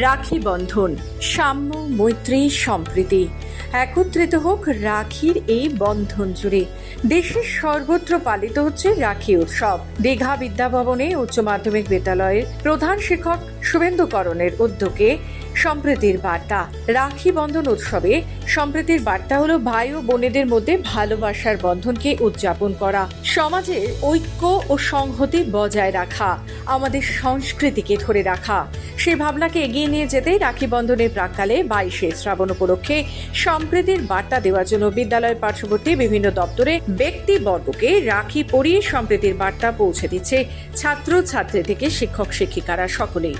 রাখি বন্ধন, সাম্য, মৈত্রী, সম্প্রীতি। একত্রিত হোক রাখির এই বন্ধন জুড়ে। দেশের সর্বত্র পালিত হচ্ছে রাখি উৎসব। দীঘা বিদ্যাভবনে উচ্চ মাধ্যমিক বিদ্যালয়ের প্রধান শিক্ষক শুভেন্দুকরণের উদ্যোগে সম্প্রীতির বার্তা। রাখি বন্ধন উৎসবে সম্প্রীতির বার্তা হলো ভাই ও বোনেদের মধ্যে ভালোবাসার বন্ধনকে উদযাপন করা। সমাজের ঐক্য ও সংহতি বজায় রাখা, আমাদের সংস্কৃতিকে ধরে রাখা। সেই ভাবনাকে এগিয়ে নিয়ে যেতেই রাখি বন্ধনের প্রাককালে বাইশে শ্রাবণ উপলক্ষে সম্প্রীতির বার্তা দেওয়ার জন্য বিদ্যালয়ের পার্শ্ববর্তী বিভিন্ন দপ্তরে ব্যক্তিবর্গকে রাখি পরিয়ে সম্প্রীতির বার্তা পৌঁছে দিচ্ছে ছাত্র ছাত্রী থেকে শিক্ষক শিক্ষিকারা সকলেই।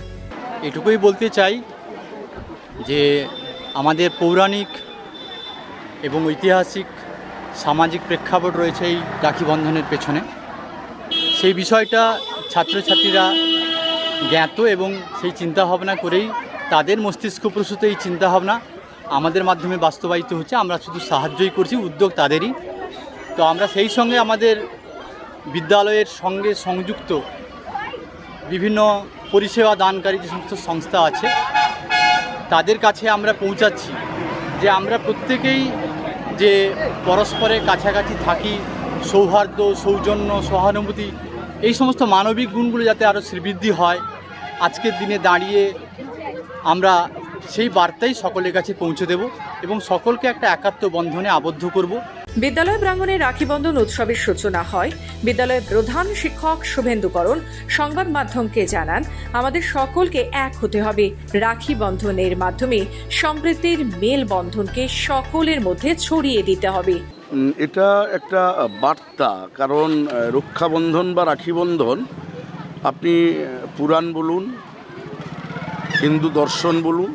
এটুকুই বলতে চাই যে আমাদের পৌরাণিক এবং ঐতিহাসিক সামাজিক প্রেক্ষাপট রয়েছে এই রাখি বন্ধনের পেছনে। সেই বিষয়টা ছাত্রছাত্রীরা জ্ঞাত এবং সেই চিন্তাভাবনা করেই তাদের মস্তিষ্ক প্রসূত এই চিন্তাভাবনা আমাদের মাধ্যমে বাস্তবায়িত হচ্ছে। আমরা শুধু সাহায্যই করছি, উদ্যোগ তাদেরই। তো আমরা সেই সঙ্গে আমাদের বিদ্যালয়ের সঙ্গে সংযুক্ত বিভিন্ন পরিষেবা দানকারী যে সমস্ত সংস্থা আছে তাদের কাছে আমরা পৌঁছাচ্ছি যে আমরা প্রত্যেকেই যে পরস্পরের কাছাকাছি থাকি, সৌহার্দ্য, সৌজন্য, সহানুভূতি, এই সমস্ত মানবিক গুণগুলো যাতে আরও শ্রীবৃদ্ধি হয়, আজকের দিনে দাঁড়িয়ে আমরা সেই বার্তাই সকলের কাছে পৌঁছে দেব এবং সকলকে একটা একাত্ম বন্ধনে আবদ্ধ করব। বিদ্যালয় প্রাঙ্গণে রাখি বন্ধন উৎসবের সূচনা হয়। বিদ্যালয়ের প্রধান শিক্ষক শুভেন্দুকরণ সংবাদ মাধ্যমকে জানান, আমাদের সকলকে এক হতে হবে। রাখি বন্ধনের মাধ্যমে সম্প্রীতির মেল বন্ধনকে সকলের মধ্যে ছড়িয়ে দিতে হবে। এটা একটা বার্তা, কারণ রক্ষাবন্ধন বা রাখিবন্ধন আপনি পুরাণ বলুন, হিন্দু দর্শন বলুন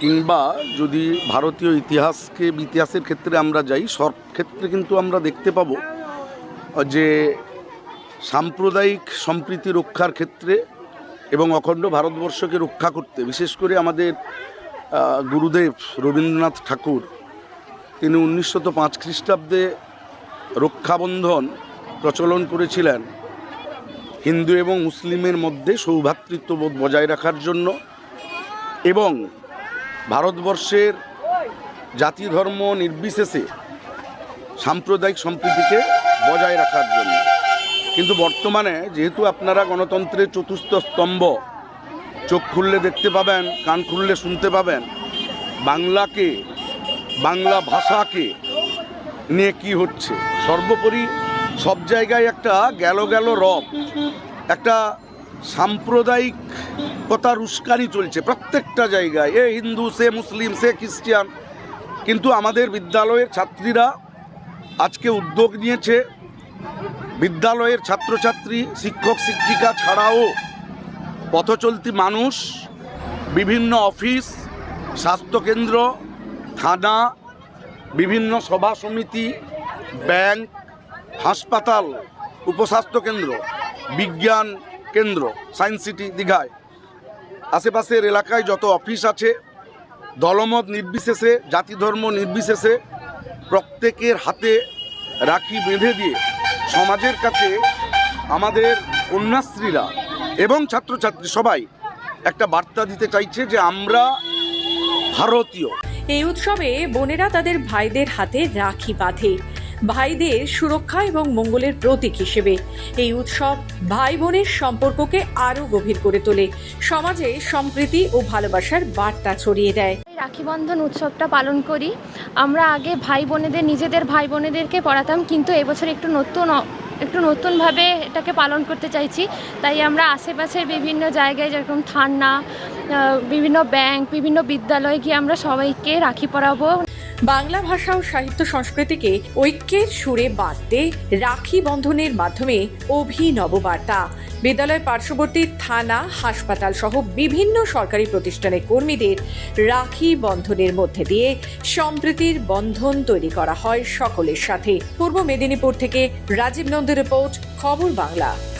কিংবা যদি ভারতীয় ইতিহাসকে, ইতিহাসের ক্ষেত্রে আমরা যাই সব ক্ষেত্রে কিন্তু আমরা দেখতে পাবো যে সাম্প্রদায়িক সম্প্রীতি রক্ষার ক্ষেত্রে এবং অখণ্ড ভারতবর্ষকে রক্ষা করতে, বিশেষ করে আমাদের গুরুদেব রবীন্দ্রনাথ ঠাকুর, তিনি উনিশশত পাঁচ খ্রিস্টাব্দে রক্ষাবন্ধন প্রচলন করেছিলেন হিন্দু এবং মুসলিমের মধ্যে সৌভ্রাতৃত্ববোধ বজায় রাখার জন্য এবং ভারতবর্ষের জাতি ধর্ম নির্বিশেষে সাম্প্রদায়িক সম্প্রীতিকে বজায় রাখার জন্য। কিন্তু বর্তমানে যেহেতু আপনারা গণতন্ত্রের চতুর্থ স্তম্ভ, চোখ খুললে দেখতে পাবেন, কান খুললে শুনতে পাবেন, বাংলাকে, বাংলা ভাষাকে নিয়ে কি হচ্ছে। সর্বোপরি সব জায়গায় একটা গেল গেল রব, একটা সাম্প্রদায়িকতার উস্কানি চলছে প্রত্যেকটা জায়গায়। এ হিন্দু, সে মুসলিম, সে খ্রিস্টান। কিন্তু আমাদের বিদ্যালয়ের ছাত্রীরা আজকে উদ্যোগ নিয়েছে। বিদ্যালয়ের ছাত্রছাত্রী, শিক্ষক, শিক্ষিকা ছাড়াও পথচলতি মানুষ, বিভিন্ন অফিস, স্বাস্থ্যকেন্দ্র, থানা, বিভিন্ন সভা সমিতি, ব্যাংক, হাসপাতাল উপস্বাস্থ্য কেন্দ্র বিজ্ঞান কেন্দ্র, সায়েন্স সিটি, দীঘায়। আশেপাশের এলাকায় যত অফিস আছে, দলমত নির্বিশেষে, জাতি ধর্ম নির্বিশেষে প্রত্যেকের হাতে রাখি বেঁধে দিয়ে সমাজের কাছে আমাদের কন্যাশ্রীরা এবং ছাত্রছাত্রী সবাই একটা বার্তা দিতে চাইছে যে আমরা ভারতীয়। এই উৎসবে বোনেরা তাদের ভাইদের হাতে রাখি বাঁধে। ভাইদের সুরক্ষা এবং মঙ্গলের প্রতীক হিসেবে। এই উৎসব ভাই বোনের সম্পর্ককে আরও গভীর করে তোলে। সমাজে সম্প্রীতি ও ভালোবাসার বার্তা ছড়িয়ে দেয়। রাখি বন্ধন উৎসবটা পালন করি। আমরা আগে ভাই বোনেদের নিজেদের ভাই বোনেদেরকে পড়াতাম, কিন্তু এবছর একটু নতুন, একটু নতুনভাবে এটাকে পালন করতে চাইছি। তাই আমরা আশেপাশের বিভিন্ন জায়গায় যেরকম থানা বিভিন্ন ব্যাংক, বিভিন্ন বিদ্যালয়ে গিয়ে আমরা সবাইকে রাখি পরাবো। বাংলা ভাষা ও সাহিত্য সংস্কৃতিকে ঐক্যের সুরে বাঁধতে রাখি বন্ধনের মাধ্যমে অভিনব বার্তা। বিদ্যালয়ের পার্শ্ববর্তী থানা, হাসপাতাল সহ বিভিন্ন সরকারি প্রতিষ্ঠানের কর্মীদের রাখি বন্ধনের মধ্যে দিয়ে সম্প্রীতির বন্ধন তৈরি করা হয় সকলের সাথে। পূর্ব মেদিনীপুর থেকে রাজীব নন্দের রিপোর্ট, খবর বাংলা।